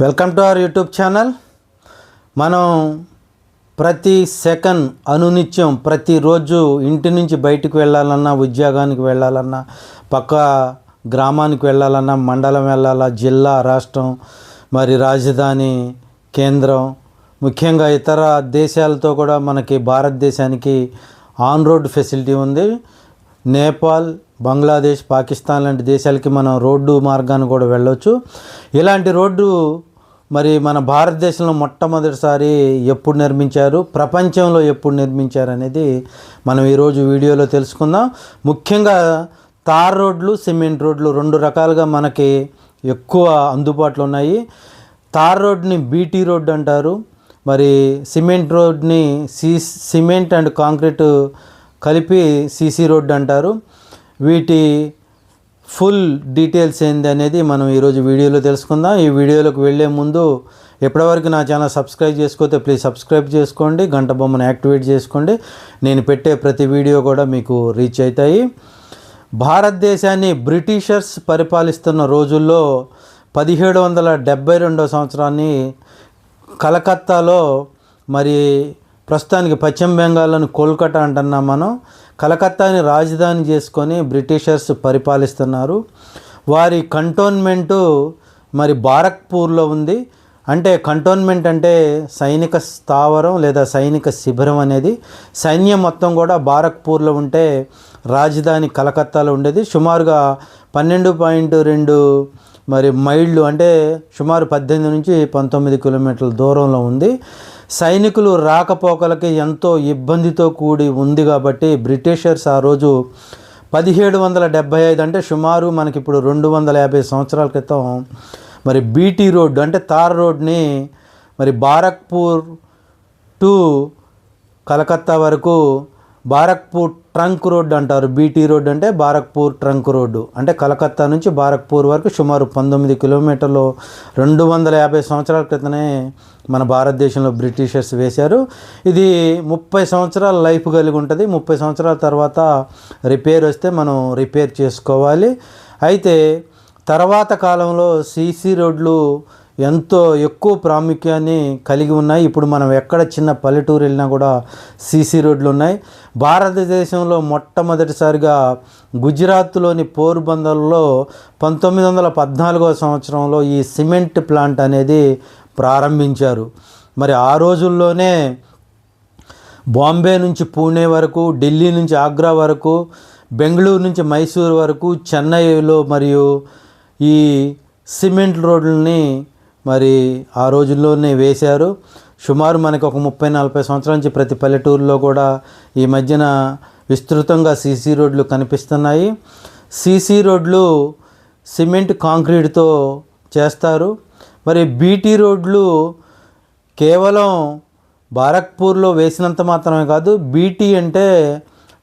Welcome to our YouTube channel. మనం ప్రతి second అనునిత్యం ప్రతిరోజు ఇంటి నుంచి బయటికి వెళ్ళాలన్నా ఉద్యోగానికి వెళ్ళాలన్నా పక్క గ్రామానికి వెళ్ళాలన్నా మండలం వెళ్ళాలా జిల్లా రాష్ట్రం మరి రాజధాని కేంద్రం ముఖ్యంగా ఇతర దేశాలతో కూడా మనకి భారతదేశానికి ఆన్ రోడ్ ఫెసిలిటీ ఉంది. నేపాల్ బంగ్లాదేశ్ పాకిస్తాన్ లాంటి దేశాలకి మనం రోడ్డు మార్గాన్ని కూడా వెళ్ళవచ్చు ఇలాంటి రోడ్డు మరి మన భారతదేశంలో మొట్టమొదటిసారి ఎప్పుడు నిర్మించారు ప్రపంచంలో ఎప్పుడు నిర్మించారు అనేది మనం ఈరోజు వీడియోలో తెలుసుకుందాం. ముఖ్యంగా తార్ రోడ్లు సిమెంట్ రోడ్లు రెండు రకాలుగా మనకి ఎక్కువ అందుబాటులో ఉన్నాయి. తార్ రోడ్ని బీటీ రోడ్ అంటారు. మరి సిమెంట్ రోడ్ని సి సిమెంట్ అండ్ కాంక్రీట్ కలిపి సీసీ రోడ్ అంటారు. వీటి ఫుల్ డీటెయిల్స్ ఏంది అనేది మనం ఈరోజు వీడియోలో తెలుసుకుందాం. ఈ వీడియోలోకి వెళ్ళే ముందు ఎప్పటివరకు నా ఛానల్ సబ్స్క్రైబ్ చేసుకోతే ప్లీజ్ సబ్స్క్రైబ్ చేసుకోండి గంట బొమ్మను యాక్టివేట్ చేసుకోండి. నేను పెట్టే ప్రతి వీడియో కూడా మీకు రీచ్ అవుతాయి. భారతదేశాన్ని బ్రిటిషర్స్ పరిపాలిస్తున్న రోజుల్లో పదిహేడు వందల డెబ్బై రెండో సంవత్సరాన్ని కలకత్తాలో మరి ప్రస్తుతానికి పశ్చిమ బెంగాల్లోని కోల్కతా అంటున్నాం మనం. కలకత్తాని రాజధాని చేసుకొని బ్రిటిషర్స్ పరిపాలిస్తున్నారు. వారి కంటోన్మెంటు మరి బారక్పూర్లో ఉంది. అంటే కంటోన్మెంట్ అంటే సైనిక స్థావరం లేదా సైనిక శిబిరం అనేది. సైన్యం మొత్తం కూడా బారక్పూర్లో ఉంటే రాజధాని కలకత్తాలో ఉండేది. సుమారుగా పన్నెండు పాయింట్ రెండు మరి మైళ్ళు అంటే సుమారు పద్దెనిమిది నుంచి పంతొమ్మిది కిలోమీటర్ల దూరంలో ఉంది. సైనికులు రాకపోకలకి ఎంతో ఇబ్బందితో కూడి ఉంది కాబట్టి బ్రిటిషర్స్ ఆ రోజు పదిహేడు వందల డెబ్భై ఐదు అంటే సుమారు మనకి ఇప్పుడు రెండు వందల యాభై సంవత్సరాల క్రితం మరి బీటీ రోడ్ అంటే తార్ రోడ్ని మరి బారక్పూర్ టు కలకత్తా వరకు బారక్పూర్ ట్రంక్ రోడ్డు అంటారు. బీటీ రోడ్ అంటే బారక్పూర్ ట్రంక్ రోడ్డు. అంటే కలకత్తా నుంచి బారక్పూర్ వరకు సుమారు పంతొమ్మిది కిలోమీటర్లు. రెండు వందల యాభై సంవత్సరాల క్రితమే మన భారతదేశంలో బ్రిటిషర్స్ వేశారు. ఇది ముప్పై సంవత్సరాల లైఫ్ కలిగి ఉంటుంది. ముప్పై సంవత్సరాల తర్వాత రిపేర్ వస్తే మనం రిపేర్ చేసుకోవాలి. అయితే తర్వాత కాలంలో సీసీ రోడ్లు ఎంతో ఎక్కువ ప్రాముఖ్యాన్ని కలిగి ఉన్నాయి. ఇప్పుడు మనం ఎక్కడ చిన్న పల్లెటూరు వెళ్ళినా కూడా సీసీ రోడ్లు ఉన్నాయి. భారతదేశంలో మొట్టమొదటిసారిగా గుజరాత్లోని పోర్బందర్లో పంతొమ్మిది వందల పద్నాలుగో సంవత్సరంలో ఈ సిమెంట్ ప్లాంట్ అనేది ప్రారంభించారు. మరి ఆ రోజుల్లోనే బాంబే నుంచి పూణే వరకు ఢిల్లీ నుంచి ఆగ్రా వరకు బెంగళూరు నుంచి మైసూరు వరకు చెన్నైలో మరియు ఈ సిమెంట్ రోడ్లని మరి ఆ రోజుల్లోనే వేశారు. సుమారు మనకు ఒక ముప్పై నలభై సంవత్సరాల నుంచి ప్రతి పల్లెటూరులో కూడా ఈ మధ్యన విస్తృతంగా సీసీ రోడ్లు కనిపిస్తున్నాయి. సీసీ రోడ్లు సిమెంట్ కాంక్రీట్తో చేస్తారు. మరి బీటీ రోడ్లు కేవలం బారక్పూర్లో వేసినంత మాత్రమే కాదు బీటీ అంటే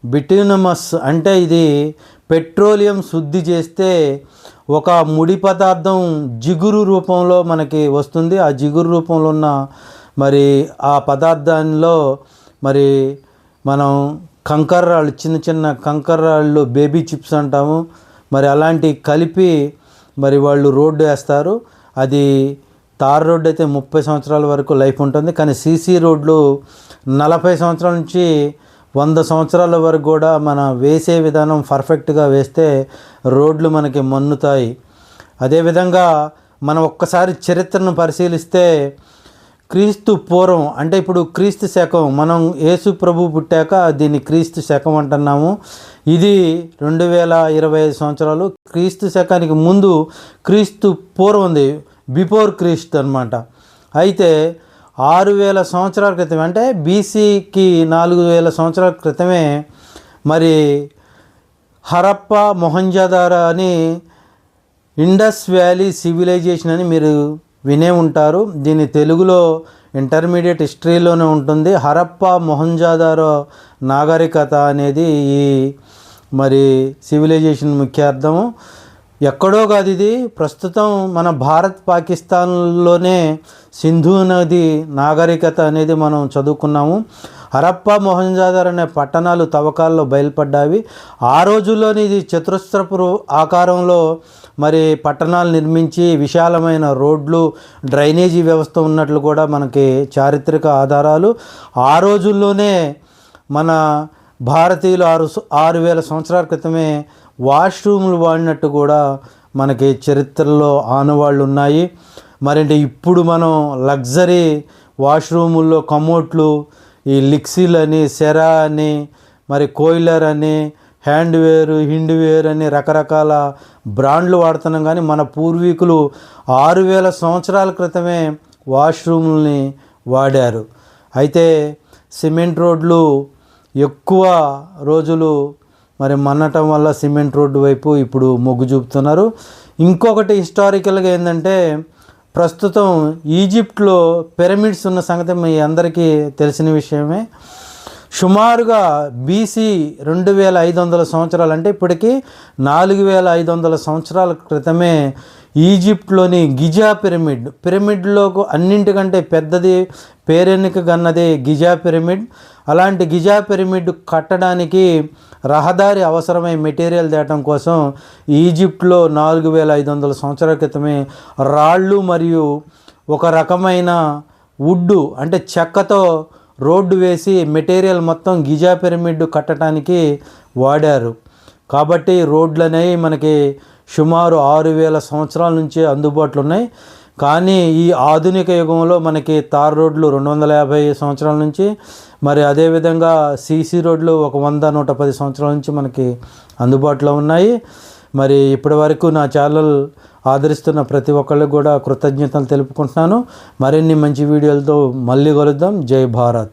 బిటినమస్ అంటే ఇది పెట్రోలియం శుద్ధి చేస్తే ఒక ముడి పదార్థం జిగురు రూపంలో మనకి వస్తుంది. ఆ జిగురు రూపంలో ఉన్న మరి ఆ పదార్థాల్లో మరి మనం కంకర రాళ్ళు చిన్న చిన్న కంకర్రాళ్ళు బేబీ చిప్స్ అంటాము. మరి అలాంటి కలిపి మరి వాళ్ళు రోడ్డు వేస్తారు. అది తార్ రోడ్డు అయితే ముప్పై సంవత్సరాల వరకు లైఫ్ ఉంటుంది. కానీ సీసీ రోడ్లు నలభై సంవత్సరాల నుంచి వంద సంవత్సరాల వరకు కూడా మన వేసే విధానం పర్ఫెక్ట్గా వేస్తే రోడ్లు మనకి మన్నుతాయి. అదేవిధంగా మనం ఒక్కసారి చరిత్రను పరిశీలిస్తే క్రీస్తు పూర్వం అంటే ఇప్పుడు క్రీస్తు శకం మనం యేసు ప్రభు పుట్టాక దీన్ని క్రీస్తు శకం అంటున్నాము. ఇది రెండు వేల ఇరవై ఐదు సంవత్సరాలు క్రీస్తు శకానికి ముందు క్రీస్తు పూర్వం ఉంది బిఫోర్ క్రీస్తు అనమాట అయితే ఆరు వేల సంవత్సరాల క్రితం అంటే బీసీకి నాలుగు వేల సంవత్సరాల క్రితమే మరి హరప్ప మొహంజదార అని ఇండస్ వ్యాలీ సివిలైజేషన్ అని మీరు వినే ఉంటారు. దీని తెలుగులో ఇంటర్మీడియట్ హిస్టరీలోనే ఉంటుంది. హరప్ప మొహంజాదారో నాగరికత అనేది ఈ మరి సివిలైజేషన్ ముఖ్య అర్థము. ఎక్కడో కాదు ఇది. ప్రస్తుతం మన భారత్ పాకిస్తాన్లోనే సింధు నది నాగరికత అనేది మనం చదువుకున్నాము. హరప్ప మొహంజాదర్ అనే పట్టణాలు తవ్వకాల్లో బయలుపడ్డావి. ఆ రోజుల్లోని ఇది చతురస్రపు ఆకారంలో మరి పట్టణాలు నిర్మించి విశాలమైన రోడ్లు డ్రైనేజీ వ్యవస్థ ఉన్నట్లు కూడా మనకి చారిత్రక ఆధారాలు. ఆ రోజుల్లోనే మన భారతీయులు ఆరు ఆరు వేల సంవత్సరాల క్రితమే వాష్రూమ్లు వాడినట్టు కూడా మనకి చరిత్రలో ఆనవాళ్ళు ఉన్నాయి. మరంటే ఇప్పుడు మనం లగ్జరీ వాష్రూముల్లో కమోట్లు ఈ లిక్సిల్ అని సెరా అని మరి కోయిలర్ అని హ్యాండ్వేరు హిండ్వేర్ అని రకరకాల బ్రాండ్లు వాడుతున్నాం. కానీ మన పూర్వీకులు ఆరు వేల సంవత్సరాల క్రితమే వాష్రూమ్ని వాడారు. అయితే సిమెంట్ రోడ్లు ఎక్కువ రోజులు మరి మన్నటం వల్ల సిమెంట్ రోడ్డు వైపు ఇప్పుడు మొగ్గు చూపుతున్నారు. ఇంకొకటి హిస్టారికల్గా ఏంటంటే ప్రస్తుతం ఈజిప్ట్లో పిరమిడ్స్ ఉన్న సంగతి మీ అందరికీ తెలిసిన విషయమే. సుమారుగా బీసీ రెండు వేల ఐదు వందల సంవత్సరాలు అంటే ఇప్పటికీ నాలుగు వేల ఐదు వందల సంవత్సరాల క్రితమే ఈజిప్ట్లోని గిజా పిరమిడ్ పిరమిడ్లో అన్నింటికంటే పెద్దది పేరెన్నిక గన్నది గిజా పిరమిడ్. అలాంటి గిజా పిరమిడ్ కట్టడానికి రహదారి అవసరమై మెటీరియల్ తేటం కోసం ఈజిప్ట్లో నాలుగు వేల ఐదు వందల సంవత్సరాల క్రితమే రాళ్ళు మరియు ఒక రకమైన వుడ్డు అంటే చెక్కతో రోడ్డు వేసి మెటీరియల్ మొత్తం గిజా పిరమిడ్ కట్టడానికి వాడారు. కాబట్టి రోడ్లు అనేవి మనకి సుమారు ఆరు వేల సంవత్సరాల నుంచి అందుబాటులో ఉన్నాయి. కానీ ఈ ఆధునిక యుగంలో మనకి తార్ రోడ్లు రెండు వందల యాభై సంవత్సరాల నుంచి మరి అదేవిధంగా సీసీ రోడ్లు ఒక వంద నూట పది సంవత్సరాల నుంచి మనకి అందుబాటులో ఉన్నాయి. మరి ఇప్పటి వరకు నా ఛానల్ ఆదరిస్తున్న ప్రతి ఒక్కళ్ళకి కూడా కృతజ్ఞతలు తెలుపుకుంటున్నాను. మరిన్ని మంచి వీడియోలతో మళ్ళీ కలుద్దాం. జై భారత్.